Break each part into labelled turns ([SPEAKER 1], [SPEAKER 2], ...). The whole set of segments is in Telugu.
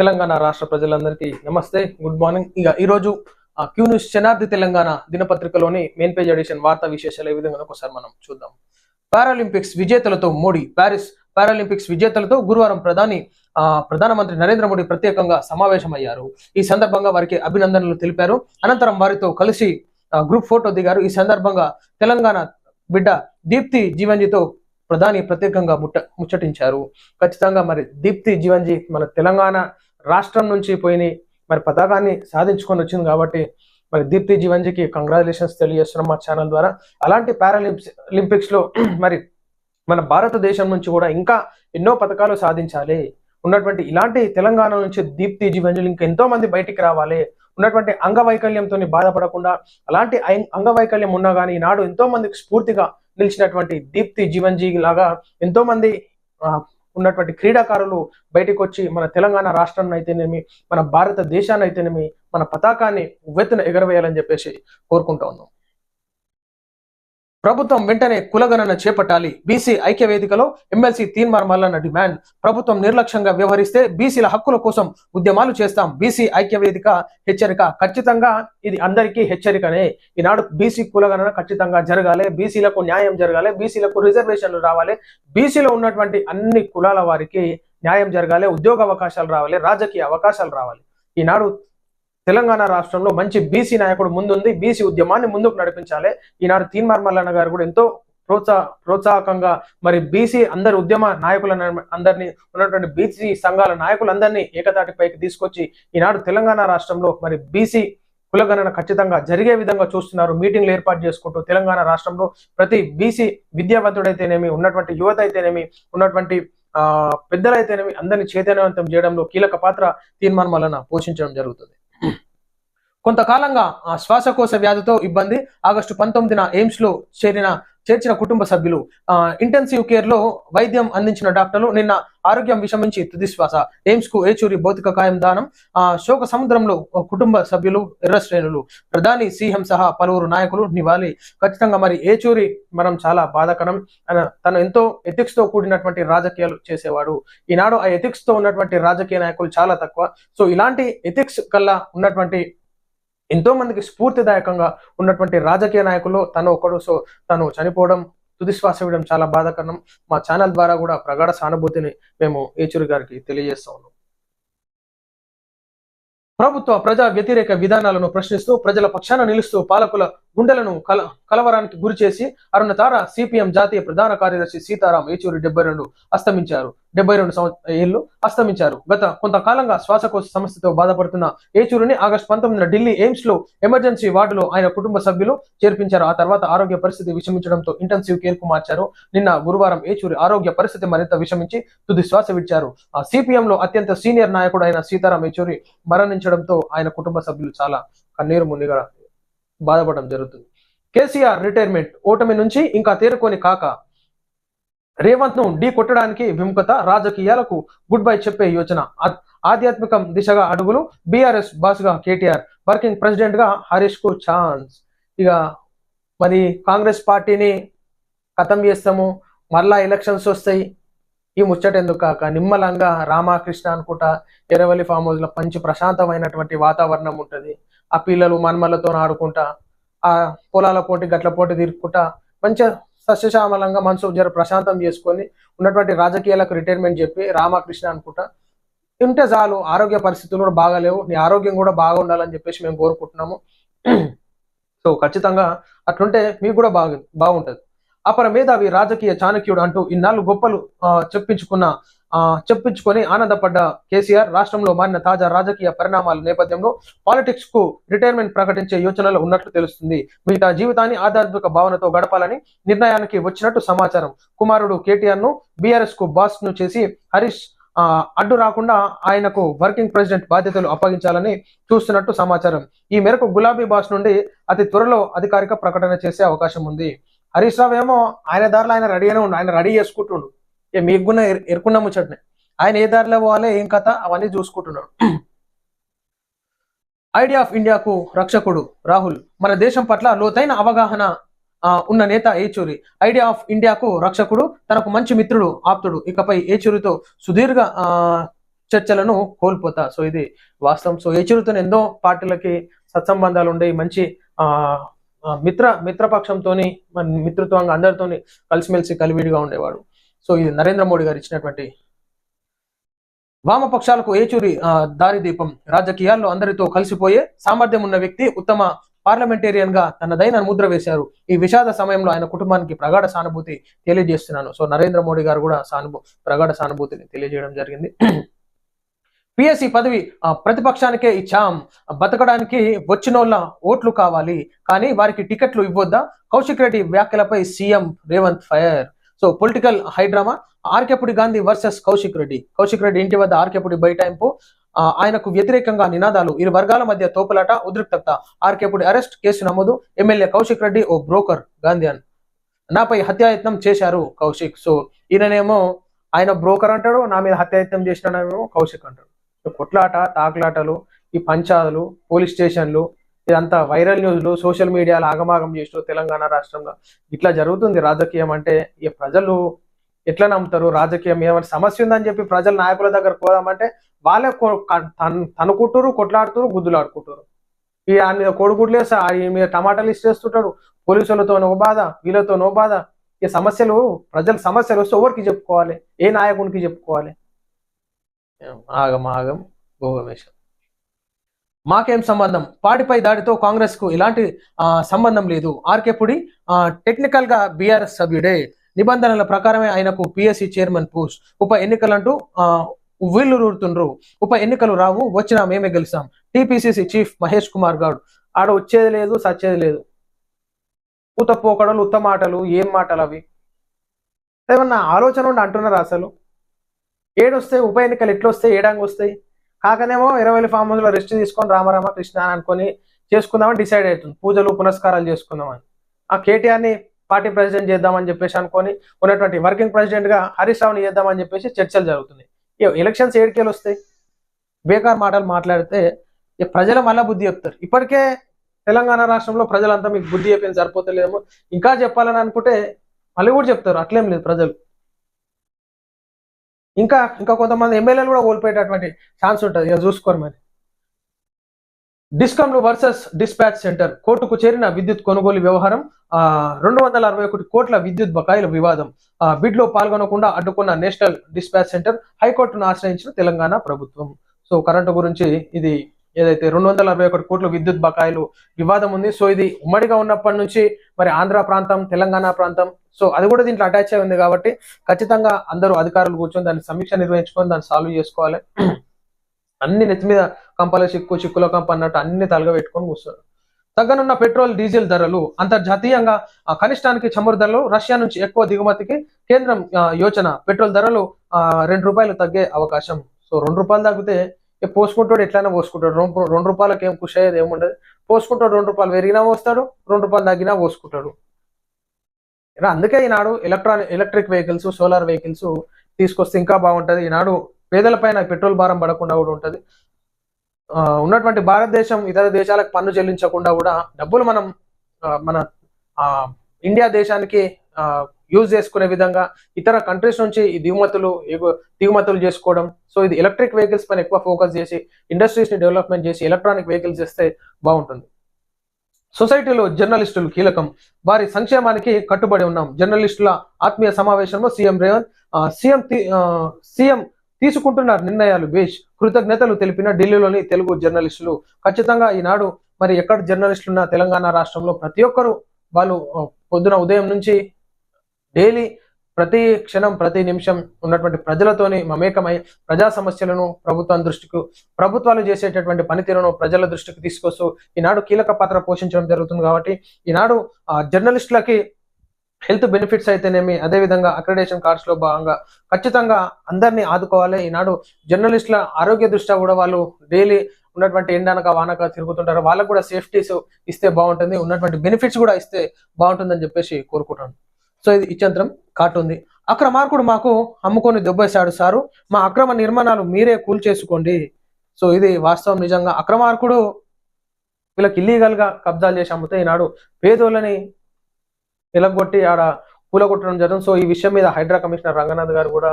[SPEAKER 1] తెలంగాణ రాష్ట్ర ప్రజలందరికీ నమస్తే గుడ్ మార్నింగ్. ఇక ఈరోజు క్యూ న్యూస్ శనార్థి తెలంగాణ దినపత్రికలోని మెయిన్ పేజ్ ఎడిషన్ వార్తా విశేషాలు ఏ విధంగా ఒకసారి మనం చూద్దాం. పారాలింపిక్స్ విజేతలతో మోడీ ప్యారిస్ పారాలింపిక్స్ విజేతలతో గురువారం ప్రధాని ఆ, ప్రధానమంత్రి నరేంద్ర మోడీ ప్రత్యేకంగా సమావేశమయ్యారు. ఈ సందర్భంగా వారికి అభినందనలు తెలిపారు. అనంతరం వారితో కలిసి గ్రూప్ ఫోటో దిగారు. ఈ సందర్భంగా తెలంగాణ బిడ్డ దీప్తి జీవన్జీతో ప్రధాని ప్రత్యేకంగా ముట్ట ముచ్చటించారు. ఖచ్చితంగా మరి దీప్తి జీవన్జీ మన తెలంగాణ రాష్ట్రం నుంచి పోయినాయి మరి పతాకాన్ని సాధించుకొని వచ్చింది కాబట్టి మరి దీప్తి జీవన్జీకి కంగ్రాచులేషన్స్ తెలియజేస్తున్నాం మా ఛానల్ ద్వారా. అలాంటి పారాలింపిక్స్లో మరి మన భారతదేశం నుంచి కూడా ఇంకా ఎన్నో పథకాలు సాధించాలి. ఉన్నటువంటి ఇలాంటి తెలంగాణ నుంచి దీప్తి జీవన్జీలు ఇంకా ఎంతో మంది బయటికి రావాలి. ఉన్నటువంటి అంగవైకల్యంతో బాధపడకుండా అలాంటి అంగవైకల్యం ఉన్నా కానీ ఈనాడు ఎంతో మందికి స్ఫూర్తిగా నిలిచినటువంటి దీప్తి జీవన్జీ లాగా ఎంతో మంది ఉన్నటువంటి క్రీడాకారులు బయటకు వచ్చి మన తెలంగాణ రాష్ట్రాన్ని అయితేనేమి మన భారతదేశాన్ని అయితేనేమి మన పతాకాన్ని ఉవ్వెత్తున ఎగరవేయాలని చెప్పేసి కోరుకుంటా ఉన్నాం. ప్రభుత్వం వెంటనే కులగణన చేపట్టాలి. బీసీ ఐక్య వేదికలో ఎమ్మెల్సీ తీన్మార్ మల్లన్న డిమాండ్. ప్రభుత్వం నిర్లక్ష్యంగా వ్యవహరిస్తే బీసీల హక్కుల కోసం ఉద్యమాలు చేస్తాం. బీసీ ఐక్య వేదిక హెచ్చరిక ఖచ్చితంగా ఇది అందరికీ హెచ్చరికనే. ఈనాడు బీసీ కులగణన ఖచ్చితంగా జరగాలి. బీసీలకు న్యాయం జరగాలి. బీసీలకు రిజర్వేషన్లు రావాలి. బీసీలో ఉన్నటువంటి అన్ని కులాల వారికి న్యాయం జరగాలి. ఉద్యోగ అవకాశాలు రావాలి. రాజకీయ అవకాశాలు రావాలి. ఈనాడు తెలంగాణ రాష్ట్రంలో మంచి బీసీ నాయకుడు ముందుంది బీసీ ఉద్యమాన్ని ముందుకు నడిపించాలి. ఈనాడు తీన్మార్ మల్లన్న గారు కూడా ఎంతో ప్రోత్సాహ ప్రోత్సాహకంగా మరి బీసీ అందరి ఉద్యమ నాయకుల అందరినీ ఉన్నటువంటి బీసీ సంఘాల నాయకులందరినీ ఏకతాటిపైకి తీసుకొచ్చి ఈనాడు తెలంగాణ రాష్ట్రంలో మరి బీసీ కులగణన ఖచ్చితంగా జరిగే విధంగా చూస్తున్నారు. మీటింగ్లు ఏర్పాటు చేసుకుంటూ తెలంగాణ రాష్ట్రంలో ప్రతి బీసీ విద్యావంతుడైతేనేమి ఉన్నటువంటి యువత అయితేనేమి ఉన్నటువంటి ఆ పెద్దలైతేనేమి అందరినీ చైతన్యవంతం చేయడంలో కీలక పాత్ర తీర్మానం వలన పోషించడం జరుగుతుంది. కొంతకాలంగా ఆ శ్వాసకోశ వ్యాధితో ఇబ్బంది. ఆగస్టు పంతొమ్మిదిన ఎయిమ్స్లో చేరిన చేర్చిన కుటుంబ సభ్యులు ఆ, ఇంటెన్సివ్ కేర్లో వైద్యం అందించిన డాక్టర్లు నిన్న ఆరోగ్యం విషమించి తుదిశ్వాస ఎయిమ్స్కు ఏచూరి భౌతిక కాయం దానం. ఆ శోక సముద్రంలో కుటుంబ సభ్యులు ఎర్ర శ్రేణులు ప్రధాని సీఎం సహా పలువురు నాయకులు నివాళి ఖచ్చితంగా మరి ఏచూరి మనం చాలా బాధాకరం. తను ఎంతో ఎథిక్స్తో కూడినటువంటి రాజకీయాలు చేసేవాడు. ఈనాడు ఆ ఎథిక్స్తో ఉన్నటువంటి రాజకీయ నాయకులు చాలా తక్కువ. సో ఇలాంటి ఎథిక్స్ కల్లా ఉన్నటువంటి ఎంతో మందికి స్ఫూర్తిదాయకంగా ఉన్నటువంటి రాజకీయ నాయకులు తను ఒకడు. సో తను చనిపోవడం తుదిశ్వాస ఇవ్వడం చాలా బాధాకరం. మా ఛానల్ ద్వారా కూడా ప్రగాఢ సానుభూతిని మేము ఏచూరి గారికి తెలియజేస్తా ఉన్నాం. ప్రభుత్వ ప్రజా వ్యతిరేక విధానాలను ప్రశ్నిస్తూ ప్రజల పక్షాన నిలుస్తూ పాలకుల గుండెలను కల కలవరానికి గురి చేసి అరుణతార సిపిఎం జాతీయ ప్రధాన కార్యదర్శి సీతారాం ఏచూరి డెబ్బై రెండు అస్తమించారు. డెబ్బై రెండు సంవత్సర ఏళ్ళు అస్తమించారు. గత కొంతకాలంగా శ్వాసకోశ సమస్యతో బాధపడుతున్న ఏచూరిని ఆగస్టు పంతొమ్మిదిన ఢిల్లీ ఎయిమ్స్లో ఎమర్జెన్సీ వార్డులో ఆయన కుటుంబ సభ్యులు చేర్పించారు. ఆ తర్వాత ఆరోగ్య పరిస్థితి విషమించడంతో ఇంటెన్సివ్ కేర్కు మార్చారు. నిన్న గురువారం ఏచూరి ఆరోగ్య పరిస్థితి మరింత విషమించి తుది శ్వాస విడిచారు. ఆ సిపిఎం లో అత్యంత సీనియర్ నాయకుడు అయిన సీతారాం ఏచూరి మరణించడంతో ఆయన కుటుంబ సభ్యులు చాలా కన్నీరు మునిగా బాధపడడం జరుగుతుంది. కేసీఆర్ రిటైర్మెంట్ ఓటమి నుంచి ఇంకా తేరుకొని కాక రేవంత్ను ఢీ కొట్టడానికి విముఖత రాజకీయాలకు గుడ్ బై చెప్పే యోచన. ఆధ్యాత్మికం దిశగా అడుగులు బీఆర్ఎస్ బాస్గా కేటీఆర్ వర్కింగ్ ప్రెసిడెంట్గా హరీష్కు ఛాన్స్. ఇక మరి కాంగ్రెస్ పార్టీని ఖతం చేస్తాము మళ్ళా ఎలక్షన్స్ వస్తాయి. ఈ ముచ్చట ఎందుకు కాక? నిమ్మలంగా రామకృష్ణ అనుకుంటా ఎరవల్లి ఫామ్ హౌస్లో మంచి ప్రశాంతమైనటువంటి వాతావరణం ఉంటుంది. ఆ పిల్లలు మన్మలతో ఆడుకుంటా ఆ పొలాల పోటీ గట్ల పోటీ తిరుక్కుంటా మంచిగా సస్యశ్యామలంగా మనసు జర ప్రశాంతం చేసుకొని ఉన్నటువంటి రాజకీయాలకు రిటైర్మెంట్ చెప్పి రామకృష్ణ అనుకుంటా ఉంటే చాలు ఆరోగ్య పరిస్థితులు కూడా బాగాలేవు నీ ఆరోగ్యం కూడా బాగా ఉండాలని చెప్పేసి మేము కోరుకుంటున్నాము. సో ఖచ్చితంగా అట్లుంటే మీకు కూడా బాగు బాగుంటుంది. అపర మేధావి రాజకీయ చాణక్యుడు అంటూ ఇన్నాళ్ళు గొప్పలు చెప్పించుకున్న ఆ, చెప్పించుకొని ఆనందపడ్డ కేసీఆర్ రాష్ట్రంలో మారిన తాజా రాజకీయ పరిణామాల నేపథ్యంలో పాలిటిక్స్కు రిటైర్మెంట్ ప్రకటించే యోచనలో ఉన్నట్లు తెలుస్తుంది. మిగతా జీవితాన్ని ఆధ్యాత్మిక భావనతో గడపాలని నిర్ణయానికి వచ్చినట్టు సమాచారం. కుమారుడు కేటీఆర్ను బీఆర్ఎస్కు బాస్ను చేసి హరీష్ ఆ, అడ్డు రాకుండా ఆయనకు వర్కింగ్ ప్రెసిడెంట్ బాధ్యతలు అప్పగించాలని చూస్తున్నట్టు సమాచారం. ఈ మేరకు గులాబీ బాస్ నుండి అతి త్వరలో అధికారిక ప్రకటన చేసే అవకాశం ఉంది. హరీష్ రావు ఏమో ఆయన దారిలో ఆయన రెడీగానే ఉండు ఆయన రెడీ చేసుకుంటుండు. ఇక మీకు కూడా ఎర్- ఎరుకున్న ఆయన ఏ దారిలో పోవాలి ఏం కథ అవన్నీ చూసుకుంటున్నాడు ఐడియా ఆఫ్ ఇండియాకు రక్షకుడు రాహుల్. మన దేశం పట్ల లోతైన అవగాహన ఆ, ఉన్న నేత ఏచూరి. ఐడియా ఆఫ్ ఇండియాకు రక్షకుడు తనకు మంచి మిత్రుడు ఆప్తుడు. ఇకపై ఏచూరితో సుదీర్ఘ ఆ, చర్చలను కోల్పోతా. సో ఇది వాస్తవం. సో ఏచూరితో ఎన్నో పార్టీలకి సత్సంబంధాలు ఉండే మంచి ఆ, మిత్ర మిత్రపక్షంతోని మిత్రత్వంగా అందరితోని కలిసిమెలిసి కలివిడిగా ఉండేవాడు. సో ఇది నరేంద్ర మోడీ గారు ఇచ్చినటువంటి వామపక్షాలకు ఏచూరి దారిదీపం రాజకీయాల్లో అందరితో కలిసిపోయే సామర్థ్యం ఉన్న వ్యక్తి ఉత్తమ పార్లమెంటేరియన్గా తనదైన ముద్ర వేశారు. ఈ విషాద సమయంలో ఆయన కుటుంబానికి ప్రగాఢ సానుభూతి తెలియజేస్తున్నాను. సో నరేంద్ర మోడీ గారు కూడా సానుభూ ప్రగాఢ సానుభూతిని తెలియజేయడం జరిగింది. పిఎస్సి పదవి ప్రతిపక్షానికే ఇచ్చాం. బతకడానికి వచ్చినోళ్ళ ఓట్లు కావాలి. కానీ వారికి టికెట్లు ఇవ్వొద్దా? కౌశిక్ రెడ్డి వ్యాఖ్యలపై CM Revanth fire. So political high drama? Arekapudi Gandhi versus Kaushik Reddy. Kaushik Reddy ఇంటి వద్ద ఆర్కెపుడి బైటాయింపు ఆయనకు వ్యతిరేకంగా నినాదాలు. ఇరు వర్గాల మధ్య తోపులాట ఉద్రిక్తత. ఆర్కేపుడి అరెస్ట్ కేసు నమోదు. ఎమ్మెల్యే కౌశిక్ రెడ్డి ఓ బ్రోకర్ గాంధీయన్. నాపై హత్యాయత్నం చేశారు కౌశిక్. సో ఈయననేమో ఆయన బ్రోకర్ అంటాడు నా మీద హత్యాయత్నం చేసినాడేమో కౌశిక్ అంటాడు. కొట్లాట తాకులాటలు ఈ పంచాదులు పోలీస్ స్టేషన్లు ఇదంతా వైరల్ న్యూస్లు సోషల్ మీడియాలో ఆగమాగం చేస్తూ తెలంగాణ రాష్ట్రంలో. ఇట్లా జరుగుతుంది రాజకీయం అంటే ఈ ప్రజలు ఎట్లా నమ్ముతారు? రాజకీయం ఏమైనా సమస్య ఉందని చెప్పి ప్రజల నాయకుల దగ్గర పోదామంటే వాళ్ళే తన్- తనుకుంటారు కొట్లాడుతారు గుద్దులాడుకుంటారు ఈ ఆయన మీద కోడిగుడ్లు మీద టమాటాలు ఇచ్చేస్తుంటాడు పోలీసులతో నో బాధ వీళ్ళతో నో బాధ. ఈ సమస్యలు ప్రజల సమస్యలు వస్తే ఎవరికి చెప్పుకోవాలి? ఏ నాయకునికి చెప్పుకోవాలి? ఆగం ఆగం భోగమేశం మాకేం సంబంధం? పాడిపై దాడితో కాంగ్రెస్కు ఇలాంటి ఆ, సంబంధం లేదు. ఆర్కేపుడి టెక్నికల్గా బీఆర్ఎస్ సభ్యుడే. నిబంధనల ప్రకారమే ఆయనకు పిఎస్సి చైర్మన్ పోస్ట్. ఉప ఎన్నికలంటూ ఆ, వీళ్ళు రూడుతుండ్రు ఉప ఎన్నికలు రావు వచ్చినా మేమే గెలిచాం టిపిసిసి చీఫ్ మహేష్ కుమార్ గౌడ్ ఆడ వచ్చేది లేదు సచ్చేది లేదు. ఉత్త పోకడలు ఉత్త మాటలు ఏం మాటలు అవి ఏమన్నా ఆలోచన ఉండి అంటున్నారు అసలు? ఏడొస్తాయి ఉప ఎన్నికలు ఎట్లొస్తాయి ఏడాంగి వస్తాయి? కాకనేమో ఇరవై ఫామ్ హౌస్లో రెస్ట్ తీసుకొని రామరామ కృష్ణ అని అనుకొని చేసుకుందామని డిసైడ్ అవుతుంది. పూజలు పునస్కారాలు చేసుకుందామని. ఆ కేటీఆర్ని పార్టీ ప్రెసిడెంట్ చేద్దామని చెప్పేసి అనుకొని ఉన్నటువంటి వర్కింగ్ ప్రెసిడెంట్గా హరీష్ రావుని చేద్దామని చెప్పేసి చర్చలు జరుగుతున్నాయి. ఎలక్షన్స్ ఏడికేలు వస్తాయి. బేకార్ మాటలు మాట్లాడితే ఇక ప్రజలు మళ్ళా బుద్ధి చెప్తారు. ఇప్పటికే తెలంగాణ రాష్ట్రంలో ప్రజలంతా మీకు బుద్ధి చెప్పింది సరిపోతలేమో ఇంకా చెప్పాలని అనుకుంటే మళ్ళీ కూడా చెప్తారు. అట్లేం లేదు ప్రజలు. ఇంకా ఇంకా కొంతమంది ఎమ్మెల్యేలు కూడా కోల్పోయేటటువంటి ఛాన్స్ ఉంటుంది. ఇక చూసుకోరు మరి. డిస్కమ్లు వర్సెస్ డిస్పాచ్ సెంటర్ కోర్టుకు చేరిన విద్యుత్ కొనుగోలు వ్యవహారం రెండు వందల అరవై ఒకటి కోట్ల విద్యుత్ బకాయిల వివాదం. బిడ్లో పాల్గొనకుండా అడ్డుకున్న నేషనల్ డిస్పాచ్ సెంటర్ హైకోర్టును ఆశ్రయించిన తెలంగాణ ప్రభుత్వం. సో కరెంటు గురించి ఇది ఏదైతే రెండు వందల అరవై ఒకటి కోట్ల విద్యుత్ బకాయిలు వివాదం ఉంది సో ఇది ఉమ్మడిగా ఉన్నప్పటి నుంచి మరి ఆంధ్ర ప్రాంతం తెలంగాణ ప్రాంతం సో అది కూడా దీంట్లో అటాచ్ అయి ఉంది కాబట్టి ఖచ్చితంగా అందరూ అధికారులు కూర్చొని దాన్ని సమీక్ష నిర్వహించుకొని దాన్ని సాల్వ్ చేసుకోవాలి. అన్ని నెత్తి మీద కంపల చిక్కు చిక్కుల కంప అన్నట్టు అన్ని తలగబెట్టుకొని కూర్చున్నారు తగ్గనున్న పెట్రోల్ డీజిల్ ధరలు అంతర్జాతీయంగా కనిష్టానికి చమురు ధరలు రష్యా నుంచి ఎక్కువ దిగుమతికి కేంద్రం యోచన. పెట్రోల్ ధరలు రెండు రూపాయలు తగ్గే అవకాశం. సో రెండు రూపాయలు తగ్గితే ఇక పోసుకుంటాడు ఎట్లయినా పోసుకుంటాడు. రెండు రెండు రూపాయలకి ఏం ఖుషి అయ్యేది ఏముండదు. పోసుకుంటాడు రెండు రూపాయలు పెరిగినా పోస్తాడు రెండు రూపాయలు తగ్గినా పోసుకుంటాడు. ఇలా అందుకే ఈనాడు electronic electric vehicles solar vehicles తీసుకొస్తే ఇంకా బాగుంటది. ఈనాడు పేదలపైన పెట్రోల్ భారం పడకుండా కూడా ఉంటుంది. ఆ, ఉన్నటువంటి భారతదేశం ఇతర దేశాలకు పన్ను చెల్లించకుండా కూడా డబ్బులు మనం ఆ, మన ఆ, ఇండియా దేశానికి యూజ్ చేసుకునే విధంగా ఇతర కంట్రీస్ నుంచి ఈ దిగుమతులు దిగుమతులు చేసుకోవడం. సో ఇది ఎలక్ట్రిక్ వెహికల్స్ పైన ఎక్కువ ఫోకస్ చేసి ఇండస్ట్రీస్ని డెవలప్మెంట్ చేసి ఎలక్ట్రానిక్ వెహికల్స్ చేస్తే బాగుంటుంది. సొసైటీలో జర్నలిస్టులు కీలకం. వారి సంక్షేమానికి కట్టుబడి ఉన్నాం. జర్నలిస్టుల ఆత్మీయ సమావేశంలో సీఎం రేవంత్ సీఎం తీ- సీఎం తీసుకుంటున్న నిర్ణయాలు బేష్ కృతజ్ఞతలు తెలిపిన ఢిల్లీలోని తెలుగు జర్నలిస్టులు ఖచ్చితంగా ఈనాడు మరి ఎక్కడ జర్నలిస్టులు ఉన్న తెలంగాణ రాష్ట్రంలో ప్రతి ఒక్కరు వాళ్ళు పొద్దున ఉదయం నుంచి డైలీ ప్రతి క్షణం ప్రతి నిమిషం ఉన్నటువంటి ప్రజలతోని మమేకమై ప్రజా సమస్యలను ప్రభుత్వం దృష్టికి ప్రభుత్వాలు చేసేటటువంటి పనితీరును ప్రజల దృష్టికి తీసుకొస్తూ ఈనాడు కీలక పాత్ర పోషించడం జరుగుతుంది కాబట్టి ఈనాడు ఆ, జర్నలిస్టులకి హెల్త్ బెనిఫిట్స్ అయితేనేమి అదేవిధంగా అక్రిడేషన్ కార్డ్స్లో భాగంగా ఖచ్చితంగా అందరినీ ఆదుకోవాలి. ఈనాడు జర్నలిస్టుల ఆరోగ్య దృష్ట్యా కూడా వాళ్ళు డైలీ ఉన్నటువంటి ఎండనక వానక తిరుగుతుంటారు. వాళ్ళకు కూడా సేఫ్టీస్ ఇస్తే బాగుంటుంది ఉన్నటువంటి బెనిఫిట్స్ కూడా ఇస్తే బాగుంటుందని చెప్పేసి కోరుకుంటాను సో ఇది ఇచ్చంత్రం కాటుంది అక్రమార్కుడు మాకు అమ్ముకొని దెబ్బేశాడు సారు. మా అక్రమ నిర్మాణాలు మీరే కూల్చేసుకోండి. సో ఇది వాస్తవం నిజంగా. అక్రమార్కుడు వీళ్ళకి ఇల్లీగల్గా కబ్జాలు చేసి అమ్ముతే ఈనాడు పేదోళ్ళని ఇలగొట్టి ఆడ కూలగొట్టడం జరుగుతుంది. సో ఈ విషయం మీద హైడ్రా కమిషనర్ రంగనాథ్ గారు కూడా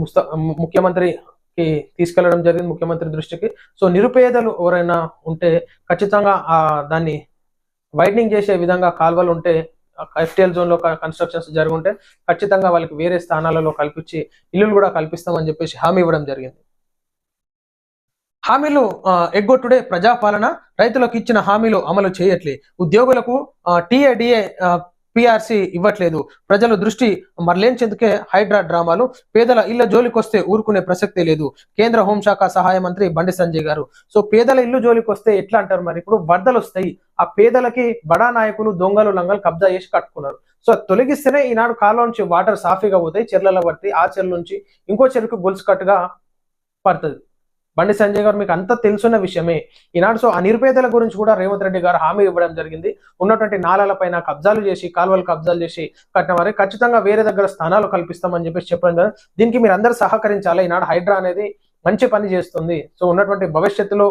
[SPEAKER 1] ముస్త ముఖ్యమంత్రికి తీసుకెళ్ళడం జరిగింది ముఖ్యమంత్రి దృష్టికి. సో నిరుపేదలు ఎవరైనా ఉంటే ఖచ్చితంగా దాన్ని వైడనింగ్ చేసే విధంగా కాల్వలు ఉంటే ఎఫ్టీఎల్ జోన్లో కన్స్ట్రక్షన్స్ జరుగుంటే ఖచ్చితంగా వాళ్ళకి వేరే స్థానాలలో కల్పించి ఇల్లులు కూడా కల్పిస్తామని చెప్పేసి హామీ ఇవ్వడం జరిగింది. హామీలు ఎగ్గొట్టుడే ప్రజాపాలన రైతులకు ఇచ్చిన హామీలు అమలు చేయట్లే. ఉద్యోగులకు టీఏడిఏ పిఆర్సి ఇవ్వట్లేదు. ప్రజల దృష్టి మరలేంచేందుకే హైడ్రా డ్రామాలు పేదల ఇళ్ళ జోలికొస్తే ఊరుకునే ప్రసక్తే లేదు. కేంద్ర హోంశాఖ సహాయ మంత్రి బండి సంజయ్ గారు. సో పేదల ఇల్లు జోలికి వస్తే ఎట్లా అంటారు మరి? ఇప్పుడు వరదలు వస్తాయి. ఆ పేదలకి బడా నాయకులు దొంగలు లంగలు కబ్జా చేసి కట్టుకున్నారు. సో తొలగిస్తేనే ఈనాడు కాలం నుంచి వాటర్ సాఫీగా పోతాయి చెర్లలో పడితే ఆ చెర్ల నుంచి ఇంకో చెరుకు గొలుసు కట్టుగా పడుతుంది. బండి సంజయ్ గారు మీకు అంతా తెలుసున్న విషయమే. ఈనాడు సో ఆ నిరుపేదల గురించి కూడా రేవంత్ రెడ్డి గారు హామీ ఇవ్వడం జరిగింది. ఉన్నటువంటి నాలాల పైన కబ్జాలు చేసి కాలువలు కబ్జాలు చేసి కట్టిన వారికి ఖచ్చితంగా వేరే దగ్గర స్థానాలు కల్పిస్తామని చెప్పేసి చెప్పడం జరిగింది. దీనికి మీరు అందరూ సహకరించాలి? ఈనాడు హైడ్రా అనేది మంచి పని చేస్తుంది. సో ఉన్నటువంటి భవిష్యత్తులో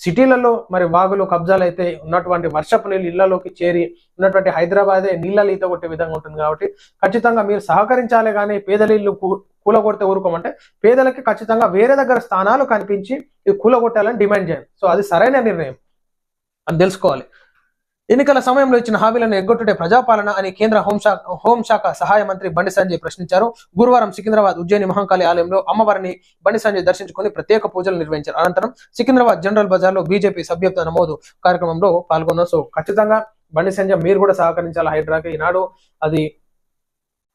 [SPEAKER 1] సిటీలలో మరి వాగులు కబ్జాలు అయితే ఉన్నటువంటి వర్షపు నీళ్ళు ఇళ్ళలోకి చేరి ఉన్నటువంటి హైదరాబాదే నీళ్ళ ఈత కొట్టే విధంగా ఉంటుంది కాబట్టి ఖచ్చితంగా మీరు సహకరించాలి కానీ పేదలీళ్ళు కూలగొడితే ఊరుకోమంటే పేదలకి ఖచ్చితంగా వేరే దగ్గర స్థానాలు కనిపించి ఇది కూలగొట్టాలని డిమాండ్ చేయండి సో అది సరైన నిర్ణయం అని తెలుసుకోవాలి. ఎన్నికల సమయంలో ఇచ్చిన హామీలను ఎగ్గొట్టుటే ప్రజాపాలన అని కేంద్ర హోంశాఖ హోంశాఖ సహాయ మంత్రి బండి సంజయ్ ప్రశ్నించారు. గురువారం సికింద్రాబాద్ ఉజ్జయిని మహంకాళి ఆలయంలో అమ్మవారిని బండి సంజయ్ దర్శించుకుని ప్రత్యేక పూజలు నిర్వహించారు. అనంతరం సికింద్రాబాద్ జనరల్ బజార్లో బీజేపీ సభ్యత్వ నమోదు కార్యక్రమంలో పాల్గొన్నారు. సో ఖచ్చితంగా బండి సంజయ్ మీరు కూడా సహకరించాలి హైడ్రాకి? ఈనాడు అది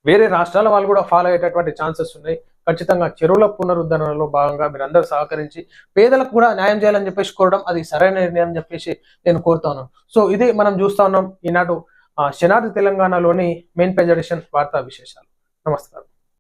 [SPEAKER 1] వేరే రాష్ట్రాల వాళ్ళు కూడా ఫాలో అయ్యేటటువంటి ఛాన్సెస్ ఉన్నాయి. ఖచ్చితంగా చెరువుల పునరుద్ధరణలో భాగంగా మీరు అందరూ సహకరించి పేదలకు కూడా న్యాయం చేయాలని చెప్పేసి కోరడం అది సరైన నిర్ణయం అని చెప్పేసి నేను కోరుతాను సో ఇది మనం చూస్తా ఉన్నాం ఈనాడు శనాది శనార్థి తెలంగాణలోని మెయిన్ పేజ్ ఎడిషన్ వార్తా విశేషాలు. నమస్కారం.